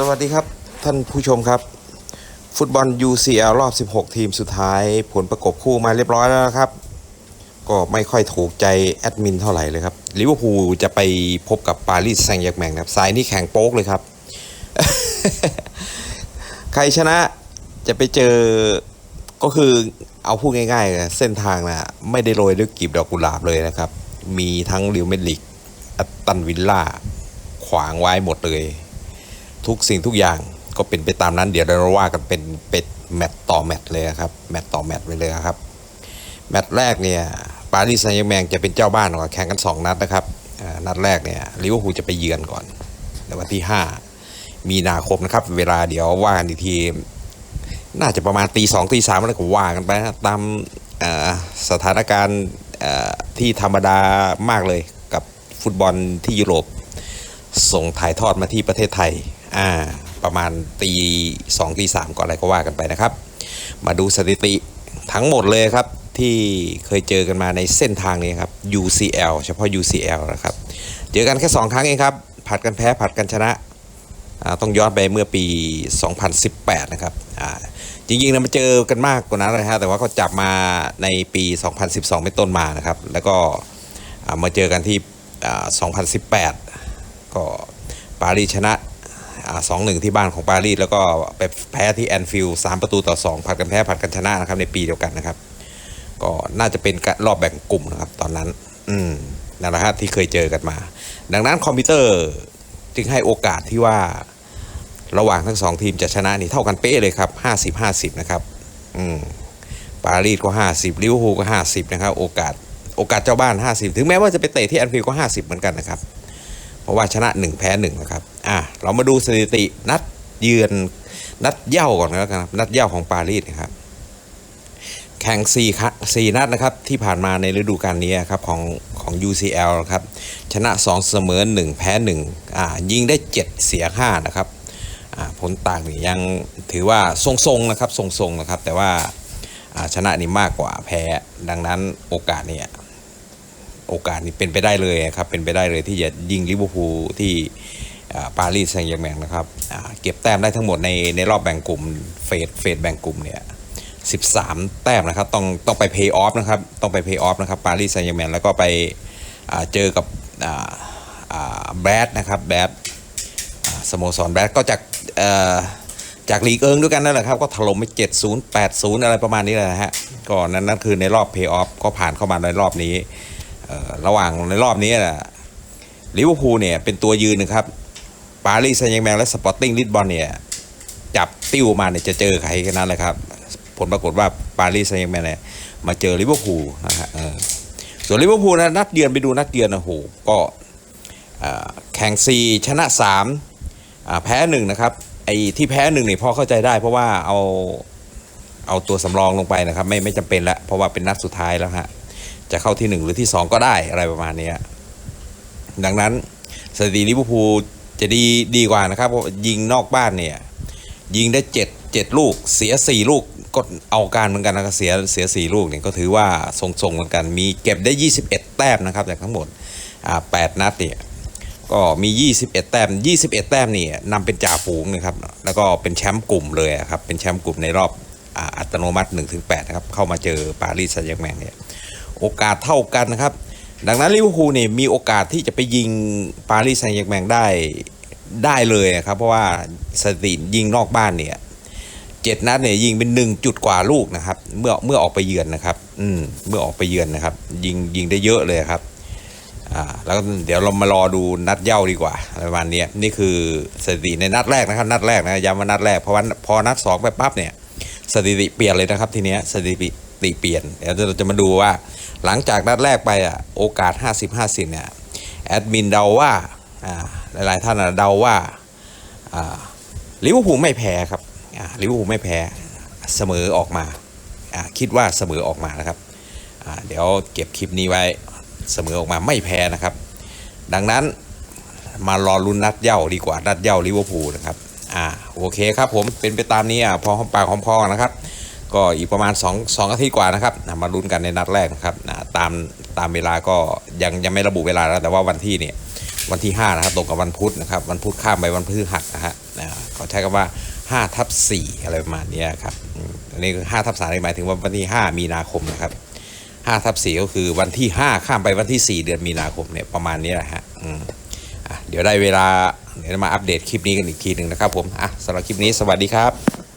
สวัสดีครับท่านผู้ชมครับ ฟุตบอล UCL รอบ 16 ทีมสุดท้าย ผลประกบคู่มาเรียบร้อยแล้วนะครับ ก็ไม่ค่อยถูกใจแอดมินเท่าไหร่เลยครับลิเวอร์พูลจะไปพบกับปารีสแซงต์แยกแมงครับสายนี้แข่งโป๊กเลยครับ ใครชนะจะไปเจอก็คือเอาพูดง่ายๆ เส้นทางนะไม่ได้โรยด้วยกลีบดอกกุหลาบเลยนะครับ มีทั้งริวเมดลิกอัตตันวิลล่าขวางไว้หมดเลย ทุกสิ่งทุกอย่างก็เป็นไปตามนั้นเดี๋ยวเราว่ากันเป็นเป็ดแมตต์ต่อแมตต์เลยครับแมตต์ต่อแมตต์ไปเลยครับ แมตช์แรกเนี่ยปารีสแซงต์แยร์แมงจะเป็นเจ้าบ้านก่อนแข่งกัน 2 นัดนะครับนัดแรกเนี่ยลิเวอร์พูลจะไปเยือนก่อนในวันที่ 5 มีนาคมนะครับ เวลาเดี๋ยวว่ากันอีกทีน่าจะประมาณตีสองตีสามอะไรก็ว่ากันไปนะตามสถานการณ์ที่ธรรมดามากเลยกับฟุตบอลที่ยุโรป ส่งถ่ายทอดมาที่ประเทศไทย อ่าประมาณตีสองตีสามก็อะไรก็ว่ากันไปนะครับ มาดูสถิติทั้งหมดเลยครับที่เคยเจอกันมาในเส้นทางนี้ครับ UCL เฉพาะ UCL นะครับ เจอกันแค่ 2 ครั้งเองครับ ผัดกันแพ้ผัดกันชนะ ต้องย้อนไปเมื่อปี 2018 นะครับ จริงๆนะมาเจอกันมากกว่านั้นเลยฮะ แต่ว่าก็จับมาในปี 2012 เป็นต้นมานะครับ แล้วก็มาเจอกันที่อ่า2018 ก็ปารีสชนะ สองหนึ่งที่บ้านของปารีสแล้วก็ไปแพ้ที่แอนฟิลด์สามประตูต่อสองผัดกันแพ้ผัดกันชนะนะครับในปีเดียวกันนะครับ ก็น่าจะเป็นรอบแบ่งกลุ่มนะครับตอนนั้น อืมนั่นแหละฮะที่เคยเจอกันมา ดังนั้นคอมพิวเตอร์จึงให้โอกาสที่ว่าระหว่างทั้งสองทีมจะชนะนี่เท่ากันเป๊ะเลยครับห้าสิบห้าสิบนะครับ อืม ปารีสก็ห้าสิบลิเวอร์พูลก็ห้าสิบนะครับ โอกาส โอกาสเจ้าบ้านห้าสิบถึงแม้ว่าจะไปเตะที่แอนฟิลด์ก็ห้าสิบเหมือนกันนะครับ ราะว่าชนะ 1 แพ้ 1 นะครับ อะเรามาดูสถิตินัดเยือนนัดเย่าก่อนแล้วกันครับนัดเย่าของปารีสนะครับ แข่ง4ครับ4นัดนะครับที่ผ่านมาในฤดูกาลนี้ครับของของ UCL ครับชนะ 2 เสมอ 1 แพ้1อ่ายิงได้ 7 เสีย5นะครับอ่าผลต่างนี่ยังถือว่าทรงๆนะครับทรงๆนะครับ แต่ว่าอ่าชนะนี่มากกว่าแพ้ดังนั้นโอกาสเนี่ย อกาสนี้เป็นไปได้เลยครับเป็นไปได้เลยที่จะยิงลิเวอร์พูลที่ปารีสแซงต์แยร์แมงนะครับเก็บแต้มได้ทั้งหมดในในรอบแบ่งกลุ่มเฟสเฟสแบ่งกลุ่มเนี่ย13 แต้มนะครับต้องต้องไปเพย์ออฟนะครับต้องไปเพย์ออฟนะครับปารีสแซงต์แยร์แมงแล้วก็ไปเจอกับแบดนะครับแบดอ่าสโมสรแบดก็จากจากลีกเอิงด้วยกันนั่นแหละครับ ก็ถล่มไป 70 80 อะไรประมาณนี้แหละนะฮะก็นั่นนั่นคือในรอบเพย์ออฟก็ผ่านเข้ามาในรอบนี้ ระหว่างในรอบนี้นะลิเวอร์พูลเนี่ยเป็นตัวยืนนะครับปารีสแซงต์แมงและสปอร์ติ้งลิสบอนเนี่ยจับติ้วมาเนี่ยจะเจอใครกันนั้นเลยครับ ผลปรากฏว่าปารีสแซงต์แมงเนี่ยมาเจอลิเวอร์พูลนะฮะส่วนลิเวอร์พูลนะนัดเยือนไปดูนัดเยือนนะโหก็แข่ง4ชนะ3าแพ้หนึ่งนะครับไอ้ที่แพ้หนึ่งเนี่ยพอเข้าใจได้ เพราะว่าเอาเอาตัวสำรองลงไปนะครับ ไม่ไม่จำเป็นละเพราะว่าเป็นนัดสุดท้ายแล้วฮะ จะเข้าที่ 1 หรือที่ 2 ก็ได้อะไรประมาณนี้ดังนั้นสถิติลิเวอร์พูลจะดีดีกว่านะครับเพรายิงนอกบ้านเนี่ยยิงได้ 7 7 ลูกเสีย 4 ลูกก็เอาการเหมือนกันนะเสียเสีย 4 ลูกเนี่ยก็ถือว่าทรงๆเหมือนกันมีเก็บได้ 21 แต้มนะครับจากทั้งหมดอ่า8นัดเนี่ยก็มี 21 แต้ม 21 แต้มนี่นำเป็นจ่าฝูงนะครับ แล้วก็เป็นแชมป์กลุ่มเลยครับ เป็นแชมป์กลุ่มในรอบอัตโนมัติ 1-8 นะครับ เข้ามาเจอปารีสแซงต์แมงเนี่ย โอกาสเท่ากันนะครับ ดังนั้นลิเวอร์พูลนี่ยมีโอกาสที่จะไปยิงปารีสแซงต์แยร์แมงได้ได้เลยนะครับ เพราะว่าสถิติยิงนอกบ้านเนี่ยเจ็ดนัดเนี่ยยิงเป็นหนึ่งจุดกว่าลูกนะครับ เมื่อเมื่อออกไปเยือนนะครับ อืมเมื่อออกไปเยือนนะครับ ยิงยิงได้เยอะเลยครับอ่าแล้วเดี๋ยวเรามารอดูนัดเย่าดีกว่าประมาณนี้นี่คือสถิติในนัดแรกนะครับ นัดแรกนะย้ำว่านัดแรกเพราะว่าพอนัดสองไปปั๊บเนี่ยสถิติเปลี่ยนเลยนะครับทีเนี้ยสถิติ เปลี่ยนเดี๋ยวเราจะมาดูว่า หลังจากนัดแรกไปอะโอกาส 50 50เนี่ยแอดมินเดาว่าอ่าหลายๆท่านเดาว่าลิเวอร์พูลไม่แพ้ครับลิเวอร์พูลไม่แพ้เสมอออกมาคิดว่าเสมอออกมานะครับเดี๋ยวเก็บคลิปนี้ไว้เสมอออกมาไม่แพ้นะครับ ดังนั้นมารอลุ้นนัดเย่าดีกว่านัดเย่าลิเวอร์พูลนะครับอ่าโอเคครับผมเป็นไปตามนี้อะพอหอมปากหอมคอนะครับ ก็อีกประมาณ2 2อาทิตย์กว่านะครับมาลุ้นกันในนัดแรกนะครับนะตามตามเวลาก็ยังยังไม่ระบุเวลาแล้วแต่ว่าวันที่เนี่ยวันที่ 5 นะครับตรงกับวันพุธนะครับ วันพุธข้ามไปวันพฤหัสนะฮะนะเขาใช้คำว่า 5 ทับ 4 อะไรประมาณนี้ครับอันนี้5ทับ3หมายถึงว่าวันที่ 5 มีนาคมนะครับ5ทับ4ก็คือวันที่ 5 ข้ามไปวันที่ 4 เดือนมีนาคมเนี่ยประมาณนี้แหละฮะอืมอะเดี๋ยวได้เวลาเดี๋ยวมาอัปเดตคลิปนี้กันอีกทีหนึ่งนะครับผมอะสำหรับคลิปนี้สวัสดีครับ